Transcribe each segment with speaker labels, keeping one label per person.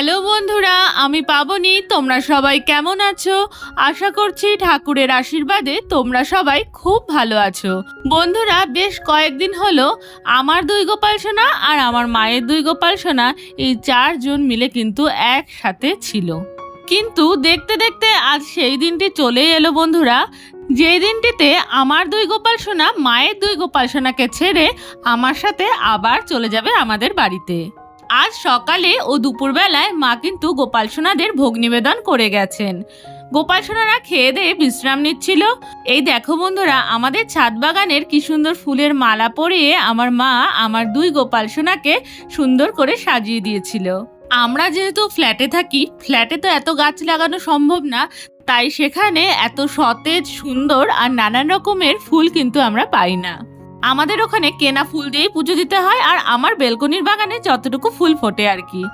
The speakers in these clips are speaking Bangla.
Speaker 1: হ্যালো বন্ধুরা, আমি পাবনি, তোমরা সবাই কেমন আছো? আশা করছি ঠাকুরের আশীর্বাদে তোমরা সবাই খুব ভালো আছো। বন্ধুরা, বেশ কয়েকদিন হলো আমার দুই গোপাল সোনা আর আমার মায়ের দুই গোপাল সোনা এই চারজন মিলে কিন্তু একসাথে ছিল। কিন্তু দেখতে দেখতে আজ সেই দিনটি চলে এলো বন্ধুরা। যেই দিনটিতে আমার দুই গোপাল সোনা মায়ের দুই গোপাল সোনাকে ছেড়ে আমার সাথে আবার চলে যাবে আমাদের বাড়িতে। আজ সকালে ও দুপুরবেলায় মা কিন্তু গোপাল সোনাদের ভোগ নিবেদন করে গেছেন। গোপাল সোনারা খেয়ে দিয়ে বিশ্রাম নিচ্ছিল। এই দেখো বন্ধুরা, আমাদের ছাদ বাগানের কি সুন্দর ফুলের মালা পরিয়ে আমার মা আমার দুই গোপাল সোনাকে সুন্দর করে সাজিয়ে দিয়েছিল। আমরা যেহেতু ফ্ল্যাটে থাকি, ফ্ল্যাটে তো এত গাছ লাগানো সম্ভব না, তাই সেখানে এত সতেজ, সুন্দর আর নানান রকমের ফুল কিন্তু আমরা পাই না। আমাদের ওখানে কেনা ফুল দিয়েই পুজো দিতে হয় আর আমার বেলকনির বাগানে যতটুকু ফুল ফোটে আর কি।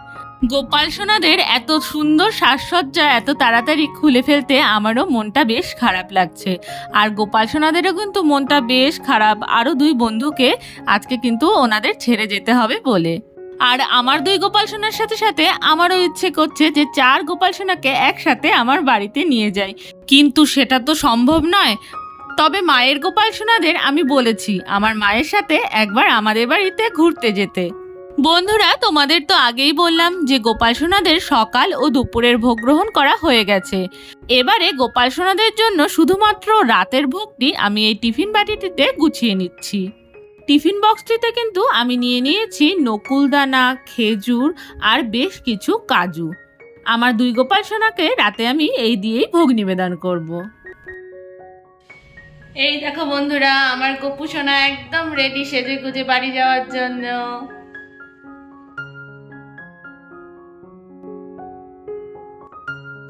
Speaker 1: গোপাল সোনাদের এত সুন্দর সাজসজ্জা, এত তাড়াতাড়ি খুলে ফেলতে আমারও মনটা বেশ খারাপ লাগছে। আর গোপাল সোনাদেরও কিন্তু মনটা বেশ খারাপ। আরও দুই বন্ধুকে আজকে কিন্তু ওনাদের ছেড়ে যেতে হবে বলে। আর আমার দুই গোপাল সোনার সাথে সাথে আমারও ইচ্ছে করছে যে চার গোপাল সোনাকে একসাথে আমার বাড়িতে নিয়ে যাই। কিন্তু সেটা তো সম্ভব নয়। তবে মায়ের গোপাল সোনাদের আমি বলেছি, আমার মায়ের সাথে একবার আমাদের বাড়িতে ঘুরতে যেতে। বন্ধুরা, তোমাদের তো আগেই বললাম যে গোপাল সোনাদের সকাল ও দুপুরের ভোগ গ্রহণ করা হয়ে গেছে। এবারে গোপাল সোনাদের জন্য শুধুমাত্র রাতের ভোগটি আমি এই টিফিন বাটিটিতে গুছিয়ে নিচ্ছি। টিফিন বক্সটিতে কিন্তু আমি নিয়ে নিয়েছি নকুলদানা খেজুর আর বেশ কিছু কাজু। আমার দুই গোপাল সোনাকে রাতে আমি এই দিয়েই ভোগ নিবেদন করব। এই দেখো বন্ধুরা, আমার গপু সোনা একদম রেডি সেজে গুজে বাড়ি যাওয়ার জন্য।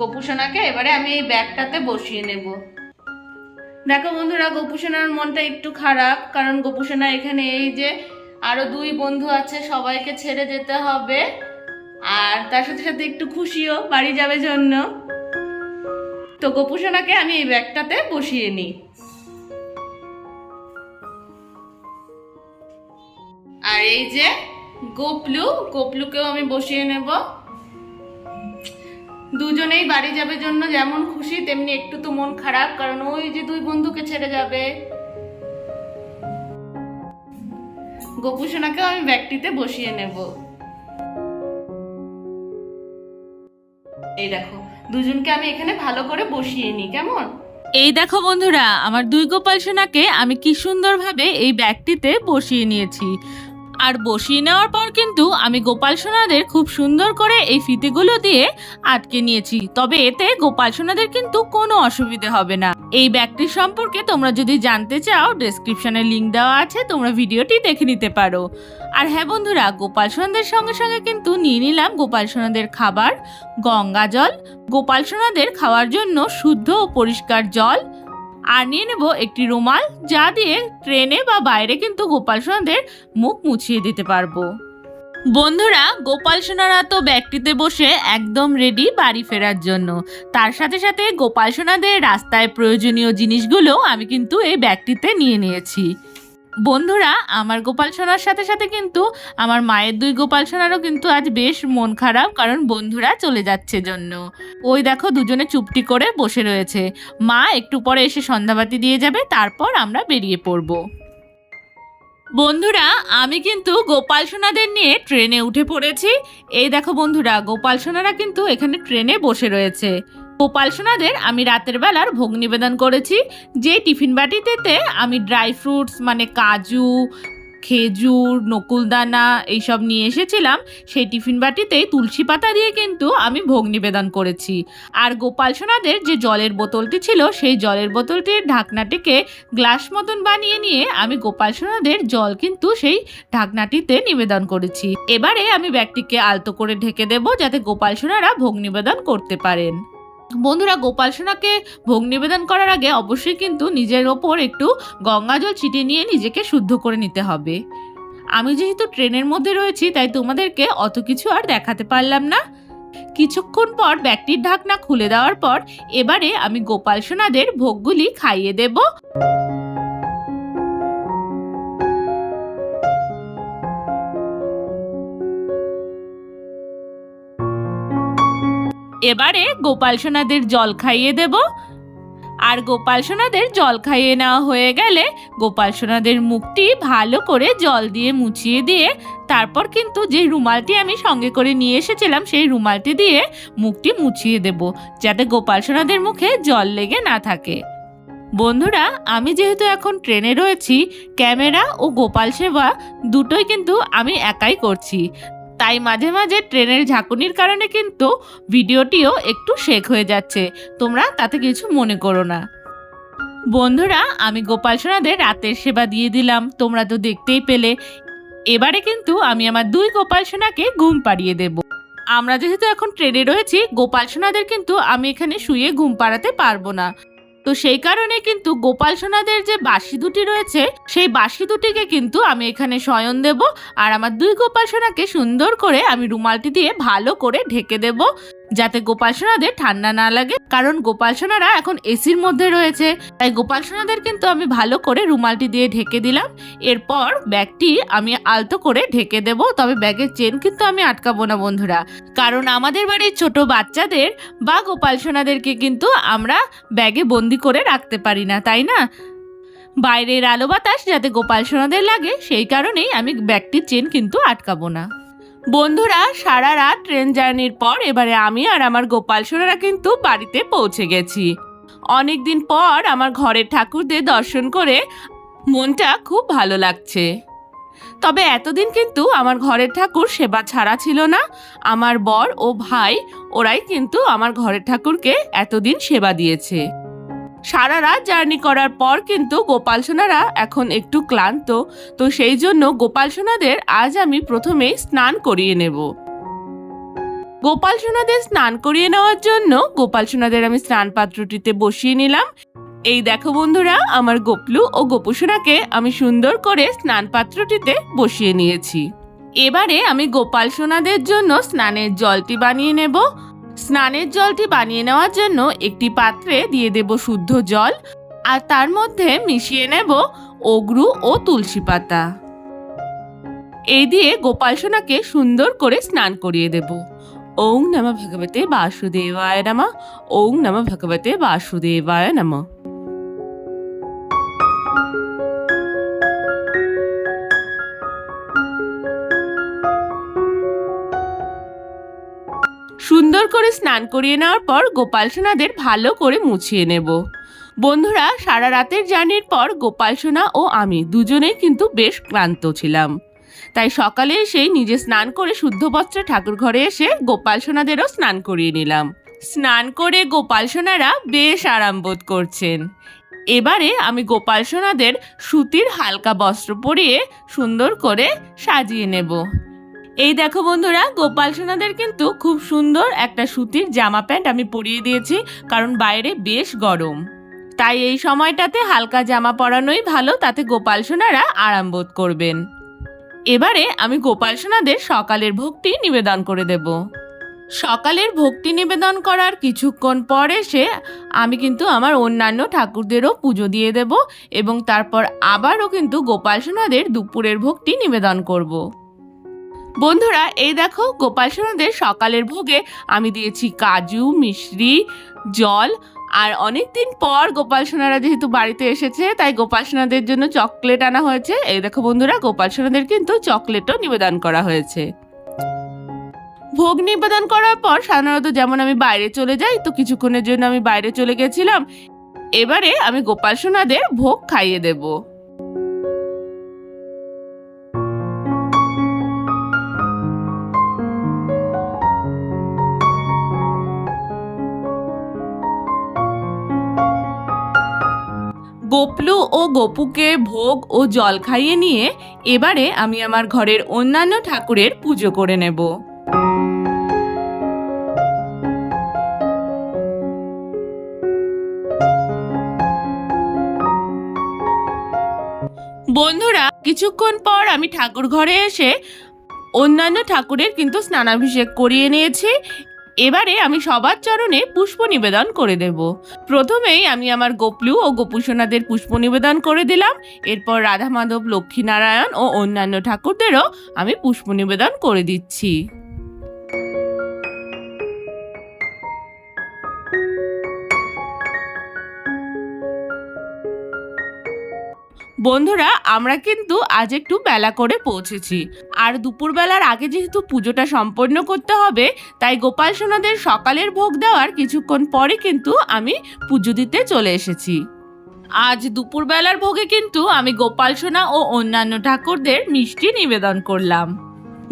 Speaker 1: গপু সোনাকে এবারে আমি এই ব্যাগটাতে বসিয়ে নেব। দেখো বন্ধুরা গপু সোনার মনটা একটু খারাপ, কারণ গপু সোনা এখানে এই যে আরও দুই বন্ধু আছে, সবাইকে ছেড়ে যেতে হবে। আর তার সাথে সাথে একটু খুশিও বাড়ি যাবে জন্য। তো গপু সোনাকে আমি এই ব্যাগটাতে বসিয়ে নিই। আর এই যে গোপলু, গোপলুকেও আমি বসিয়ে নেব। দুজনেই বাড়ি যাবে জন্য যেমন খুশি, তেমনি একটু তো মন খারাপ, কারণ ওই যে দুই বন্ধুকে ছেড়ে যাবে। গোপু সোনাকেও আমি ব্যাগটিতে বসিয়ে নেব। এই দেখো, দুজনকে আমি এখানে ভালো করে বসিয়ে নিই, কেমন? এই দেখো বন্ধুরা, আমার দুই গোপাল সোনাকে আমি কি সুন্দরভাবে এই ব্যাগটিতে বসিয়ে নিয়েছি। আর বসিয়ে নেওয়ার পর কিন্তু আমি গোপাল সোনাদের খুব সুন্দর করে এই ফিতেগুলো দিয়ে আটকে নিয়েছি। তবে এতে গোপাল সোনাদের কিন্তু কোনো অসুবিধে হবে না। এই ব্যাগটির সম্পর্কে তোমরা যদি জানতে চাও ডেসক্রিপশনে লিংক দেওয়া আছে, তোমরা ভিডিওটি দেখে নিতে পারো। আর হ্যাঁ বন্ধুরা, গোপাল সোনাদের সঙ্গে সঙ্গে কিন্তু নিয়ে নিলাম গোপাল সোনাদের খাবার, গঙ্গা জল। গোপাল সোনাদের খাওয়ার জন্য শুদ্ধ ও পরিষ্কার জল আর নিয়ে নেব একটি রুমাল যা দিয়ে ট্রেনে বা বাইরে কিন্তু গোপাল সোনাদের মুখ মুছিয়ে দিতে পারব। বন্ধুরা, গোপাল সোনারা তো ব্যাগটিতে বসে একদম রেডি বাড়ি ফেরার জন্য। তার সাথে সাথে গোপাল সোনাদের রাস্তায় প্রয়োজনীয় জিনিসগুলো আমি কিন্তু এই ব্যাগটিতে নিয়ে নিয়েছি। বন্ধুরা, আমার গোপাল সোনার সাথে সাথে কিন্তু আমার মায়ের দুই গোপাল সোনারও কিন্তু আজ বেশ মন খারাপ, কারণ বন্ধুরা চলে যাচ্ছে জন্য। ওই দেখো দুজনে চুপটি করে বসে রয়েছে। মা একটু পরে এসে সন্ধ্যাবাতি দিয়ে যাবে, তারপর আমরা বেরিয়ে পড়ব। বন্ধুরা, আমি কিন্তু গোপাল সোনাদের নিয়ে ট্রেনে উঠে পড়েছি। এই দেখো বন্ধুরা, গোপাল সোনারা কিন্তু এখানে ট্রেনে বসে রয়েছে। গোপাল সোনাদের আমি রাতের বেলার ভোগ নিবেদন করেছি। যে টিফিন বাটিতে আমি ড্রাই ফ্রুটস মানে কাজু, খেজুর, নকুলদানা এইসব নিয়ে এসেছিলাম, সেই টিফিন বাটিতেই তুলসী পাতা দিয়ে কিন্তু আমি ভোগ নিবেদন করেছি। আর গোপাল সোনাদের যে জলের বোতলটি ছিল, সেই জলের বোতলটির ঢাকনাটিকে গ্লাস মতন বানিয়ে নিয়ে আমি গোপাল সোনাদের জল কিন্তু সেই ঢাকনাটিতে নিবেদন করেছি। এবারে আমি ব্যাগটিকে আলতো করে ঢেকে দেব, যাতে গোপাল সোনারা ভোগ নিবেদন করতে পারেন। বন্ধুরা, গোপাল সোনাকে ভোগ নিবেদন করার আগে অবশ্যই কিন্তু নিজের ওপর একটু গঙ্গা জল ছিটিয়ে নিয়ে নিজেকে শুদ্ধ করে নিতে হবে। আমি যেহেতু ট্রেনের মধ্যে রয়েছি, তাই তোমাদেরকে অত কিছু আর দেখাতে পারলাম না। কিছুক্ষণ পর ব্যাগটির ঢাকনা খুলে দেওয়ার পর এবারে আমি গোপাল সোনাদের ভোগগুলি খাইয়ে দেব। এবারে গোপাল সোনাদের জল খাইয়ে দেব। আর গোপাল সোনাদের জল খাইয়ে নেওয়া হয়ে গেলে গোপাল সোনাদের মুখটি ভালো করে জল দিয়ে মুছিয়ে দিয়ে তারপর কিন্তু যে রুমালটি আমি সঙ্গে করে নিয়ে এসেছিলাম সেই রুমালটি দিয়ে মুখটি মুছিয়ে দেব, যাতে গোপাল সোনাদের মুখে জল লেগে না থাকে। বন্ধুরা, আমি যেহেতু এখন ট্রেনে রয়েছি, ক্যামেরা ও গোপাল সেবা দুটোই কিন্তু আমি একাই করছি। তাই মাঝে মাঝে ট্রেনের ঝাঁকুনির কারণে কিন্তু ভিডিওটিও একটু শেক হয়ে যাচ্ছে। তোমরা তাতে কিছু মনে করো না। বন্ধুরা, আমি গোপাল সোনাদের রাতের সেবা দিয়ে দিলাম। তোমরা তো দেখতেই পেলে। এবারে কিন্তু আমি আমার দুই গোপাল সোনাকে ঘুম পাড়িয়ে দেব। আমরা যেহেতু এখন ট্রেনে রয়েছি, গোপাল সোনাদের কিন্তু আমি এখানে শুয়ে ঘুম পাড়াতে পারব না। তো সেই কারণে কিন্তু গোপাল সোনাদের যে বাসি দুটি রয়েছে, সেই বাসি দুটিকে কিন্তু আমি এখানে শয়ন দেব। আর আমার দুই গোপাল সোনাকে সুন্দর করে আমি রুমালটি দিয়ে ভালো করে ঢেকে দেব। যাতে গোপাল সোনাদের ঠান্ডা না লাগে, কারণ গোপাল সোনারা এখন এসির মধ্যে রয়েছে। তাই গোপাল সোনাদের কিন্তু আমি ভালো করে রুমালটি দিয়ে ঢেকে দিলাম। এরপর ব্যাগটি আমি আলতো করে ঢেকে দেব। তবে ব্যাগের চেন কিন্তু আমি আটকাবো না, বন্ধুরা। কারণ আমাদের বাড়ির ছোট বাচ্চাদের বা গোপাল সোনাদেরকে কিন্তু আমরা ব্যাগে বন্দি করে রাখতে পারি না, তাই না? বাইরের আলো বাতাস যাতে গোপাল সোনাদের লাগে, সেই কারণেই আমি ব্যাগটির চেন কিন্তু আটকাবো না। বন্ধুরা, সারা রাত ট্রেন জার্নির পর এবারে আমি আর আমার গোপাল সোনারা কিন্তু বাড়িতে পৌঁছে গেছি। অনেক দিন পর আমার ঘরের ঠাকুরদের দর্শন করে মনটা খুব ভালো লাগছে। তবে এতদিন কিন্তু আমার ঘরের ঠাকুর সেবা ছাড়া ছিল না। আমার বর ও ভাই, ওরাই কিন্তু আমার ঘরের ঠাকুরকে এতদিন সেবা দিয়েছে। সারা রাত জার্নি করার পর কিন্তু গোপাল সোনারা এখন একটু ক্লান্ত। তো সেই জন্য গোপাল সোনাদের আজ আমি প্রথমেই স্নান করিয়ে নেব। গোপাল সোনাদের স্নান করিয়ে নেওয়ার জন্য গোপাল সোনাদের আমি স্নান পাত্রটিতে বসিয়ে নিলাম। এই দেখো বন্ধুরা, আমার গোপলু ও গোপুসোনাকে আমি সুন্দর করে স্নান পাত্রটিতে বসিয়ে নিয়েছি। এবারে আমি গোপাল সোনাদের জন্য স্নানের জলটি বানিয়ে নেব। স্নানের জলটি বানিয়ে নেওয়ার জন্য একটি পাত্রে দিয়ে দেব শুদ্ধ জল, আর তার মধ্যে মিশিয়ে নেব অগ্রু ও তুলসী পাতা। এই দিয়ে গোপাল সোনাকে সুন্দর করে স্নান করিয়ে দেব। ওং নম ভগবতে বাসুদেবায় নম, ওং নম ভগবতে বাসুদেবায় নম। সুন্দর করে স্নান করিয়ে নেওয়ার পর গোপাল সোনাদের ভালো করে মুছিয়ে নেব। বন্ধুরা, সারা রাতের জার্নির পর গোপাল সোনা ও আমি দুজনেই কিন্তু বেশ ক্লান্ত ছিলাম। তাই সকালে এসেই নিজে স্নান করে শুদ্ধ বস্ত্রে ঠাকুর ঘরে এসে গোপাল সোনাদেরও স্নান করিয়ে নিলাম। স্নান করে গোপাল সোনারা বেশ আরাম বোধ করছেন। এবারে আমি গোপাল সোনাদের সুতির হালকা বস্ত্র পরিয়ে সুন্দর করে সাজিয়ে নেব। এই দেখো বন্ধুরা, গোপাল সোনাদের কিন্তু খুব সুন্দর একটা সুতির জামা প্যান্ট আমি পরিয়ে দিয়েছি, কারণ বাইরে বেশ গরম। তাই এই সময়টাতে হালকা জামা পরানোই ভালো, তাতে গোপাল সোনারা আরাম বোধ করবেন। এবারে আমি গোপাল সোনাদের সকালের ভোগটি নিবেদন করে দেব। সকালের ভক্তি নিবেদন করার কিছুক্ষণ পর এসে আমি কিন্তু আমার অন্যান্য ঠাকুরদেরও পুজো দিয়ে দেব এবং তারপর আবারও কিন্তু গোপাল সোনাদের দুপুরের ভক্তি নিবেদন করব। বন্ধুরা, এই দেখো গোপাল সোনাদের সকালের ভোগে আমি দিয়েছি কাজু মিশ্রি জল, আর অনেক দিন পর গোপাল সোনারা যেহেতু বাড়িতে এসেছে, তাই গোপাল সোনাদের জন্য চকলেট আনা হয়েছে। এই দেখো বন্ধুরা, গোপাল সোনাদের কিন্তু চকলেটও নিবেদন করা হয়েছে। ভোগ নিবেদন করার পর সাধারণত যেমন আমি বাইরে চলে যাই, তো কিছুক্ষণের জন্য আমি বাইরে চলে গেছিলাম। এবারে আমি গোপাল সোনাদের ভোগ খাইয়ে দেবো। গোপলু ও গোপুকে ভোগ ও জল খাইয়ে নিয়ে এবারে আমি আমার ঘরের অন্যান্য ঠাকুরের পুজো করে নেব। বন্ধুরা, কিছুক্ষণ পর আমি ঠাকুর ঘরে এসে অন্যান্য ঠাকুরের কিন্তু স্নানাভিষেক করিয়ে নিয়েছি এবারে আমি সবার চরণে পুষ্প নিবেদন করে দেব। প্রথমেই আমি আমার গোপলু ও গোপুসোনাদের পুষ্প নিবেদন করে দিলাম। এরপর রাধা মাধব লক্ষ্মীনারায়ণ ও অন্যান্য ঠাকুরদেরও আমি পুষ্প নিবেদন করে দিচ্ছি। বন্ধুরা, আমরা কিন্তু আজ একটু বেলা করে পৌঁছেছি। আর দুপুরবেলার আগে যেহেতু পুজোটা সম্পন্ন করতে হবে, তাই গোপাল সোনাদের সকালের ভোগ দেওয়ার কিছুক্ষণ পরে কিন্তু আমি পুজো দিতে চলে এসেছি। আজ দুপুরবেলার ভোগে কিন্তু আমি গোপাল সোনা ও অন্যান্য ঠাকুরদের মিষ্টি নিবেদন করলাম।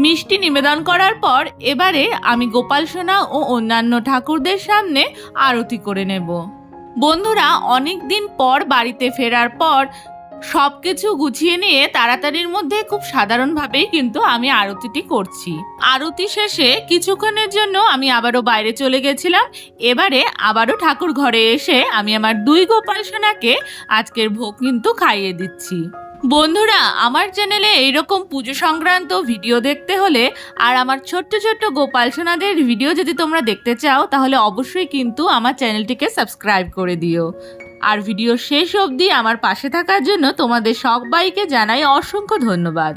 Speaker 1: মিষ্টি নিবেদন করার পর এবারে আমি গোপাল সোনা ও অন্যান্য ঠাকুরদের সামনে আরতি করে নেব। বন্ধুরা অনেক দিন পর বাড়িতে ফেরার পর সব কিছু গুছিয়ে নিয়ে তাড়াতাড়ির মধ্যে খুব সাধারণভাবেই কিন্তু আমি আরতিটি করছি। আরতি শেষে কিছুক্ষণের জন্য আমি আবারও বাইরে চলে গেছিলাম। এবারে আবারও ঠাকুর ঘরে এসে আমি আমার দুই গোপাল সোনাকে আজকের ভোগ কিন্তু খাইয়ে দিচ্ছি। বন্ধুরা, আমার চ্যানেলে এইরকম পুজো সংক্রান্ত ভিডিও দেখতে হলে আর আমার ছোট্ট ছোট্ট গোপাল সোনাদের ভিডিও যদি তোমরা দেখতে চাও, তাহলে অবশ্যই কিন্তু আমার চ্যানেলটিকে সাবস্ক্রাইব করে দিও। আর ভিডিও শেষ অবধি আমার পাশে থাকার জন্য তোমাদের সবাইকে জানাই অসংখ্য ধন্যবাদ।